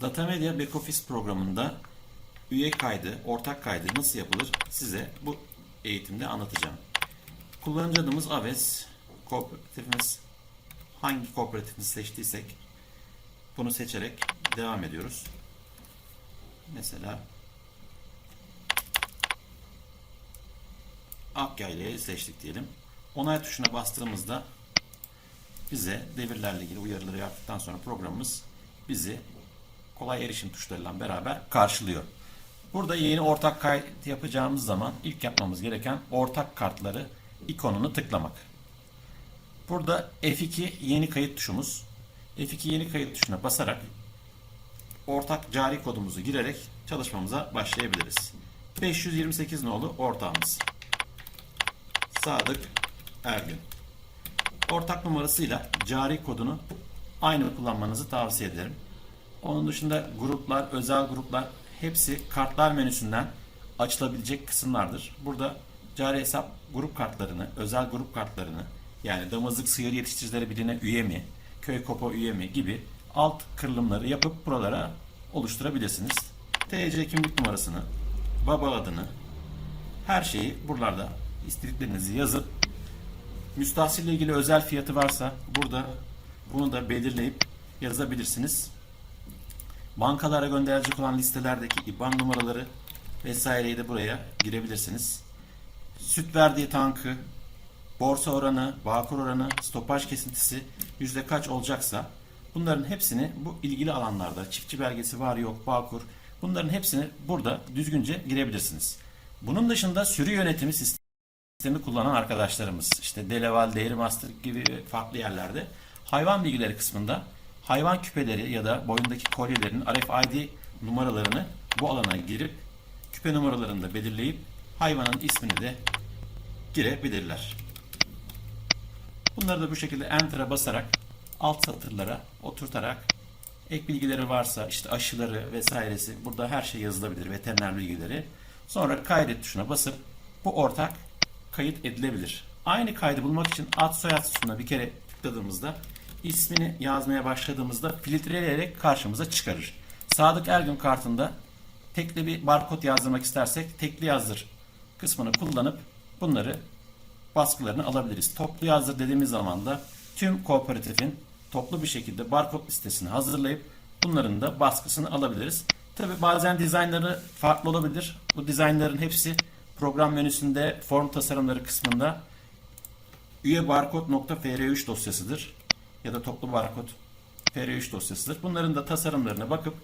Datamedia Backoffice programında üye kaydı, ortak kaydı nasıl yapılır size bu eğitimde anlatacağım. Kullanıcı adımız Aves, kooperatifimiz hangi kooperatifini seçtiysek bunu seçerek devam ediyoruz. Mesela Akyaile'yi seçtik diyelim. Onay tuşuna bastığımızda bize devirlerle ilgili uyarıları yaptıktan sonra programımız bizi kolay erişim tuşlarıyla beraber karşılıyor. Burada yeni ortak kayıt yapacağımız zaman ilk yapmamız gereken ortak kartları ikonunu tıklamak. Burada F2 yeni kayıt tuşumuz. F2 yeni kayıt tuşuna basarak ortak cari kodumuzu girerek çalışmamıza başlayabiliriz. 528 nolu ortağımız. Sadık Ergün. Ortak numarasıyla cari kodunu aynı kullanmanızı tavsiye ederim. Onun dışında gruplar, özel gruplar hepsi kartlar menüsünden açılabilecek kısımlardır. Burada cari hesap grup kartlarını, özel grup kartlarını yani damızlık sığır yetiştiricileri birliğine üye mi, köy kopa üye mi gibi alt kırılımları yapıp buralara oluşturabilirsiniz. TC kimlik numarasını, baba adını, her şeyi buralarda istediklerinizi yazıp müstahsille ilgili özel fiyatı varsa burada bunu da belirleyip yazabilirsiniz. Bankalara gönderilecek olan listelerdeki IBAN numaraları vesaireyi de buraya girebilirsiniz. Süt verdiği tankı, borsa oranı, bağkur oranı, stopaj kesintisi yüzde kaç olacaksa bunların hepsini bu ilgili alanlarda çiftçi belgesi var yok, bağkur bunların hepsini burada düzgünce girebilirsiniz. Bunun dışında sürü yönetimi sistemi kullanan arkadaşlarımız işte Deleval, Dairymaster gibi farklı yerlerde hayvan bilgileri kısmında hayvan küpeleri ya da boyundaki kolyelerin RFID numaralarını bu alana girip küpe numaralarını da belirleyip hayvanın ismini de girebilirler. Bunları da bu şekilde Enter'a basarak alt satırlara oturtarak ek bilgileri varsa işte aşıları vesairesi burada her şey yazılabilir veteriner bilgileri. Sonra kaydet tuşuna basıp bu ortak kayıt edilebilir. Aynı kaydı bulmak için ad soyad sütununa bir kere tıkladığımızda ismini yazmaya başladığımızda filtreleyerek karşımıza çıkarır. Sadık Ergün kartında tekli bir barkod yazdırmak istersek tekli yazdır kısmını kullanıp bunları baskılarını alabiliriz. Toplu yazdır dediğimiz zaman da tüm kooperatifin toplu bir şekilde barkod listesini hazırlayıp bunların da baskısını alabiliriz. Tabi bazen dizaynları farklı olabilir. Bu dizaynların hepsi program menüsünde form tasarımları kısmında üye barkod.fr3 dosyasıdır ya da toplu barkod fr3 dosyasıdır. Bunların da tasarımlarına bakıp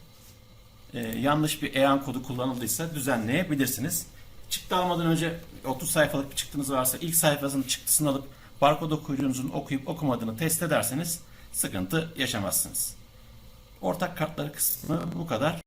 e, yanlış bir EAN kodu kullanıldıysa düzenleyebilirsiniz. Çıktı almadan önce 30 sayfalık bir çıktınız varsa ilk sayfasının çıktısını alıp barkod okuyucunuzun okuyup okumadığını test ederseniz sıkıntı yaşamazsınız. Ortak kartları kısmı bu kadar.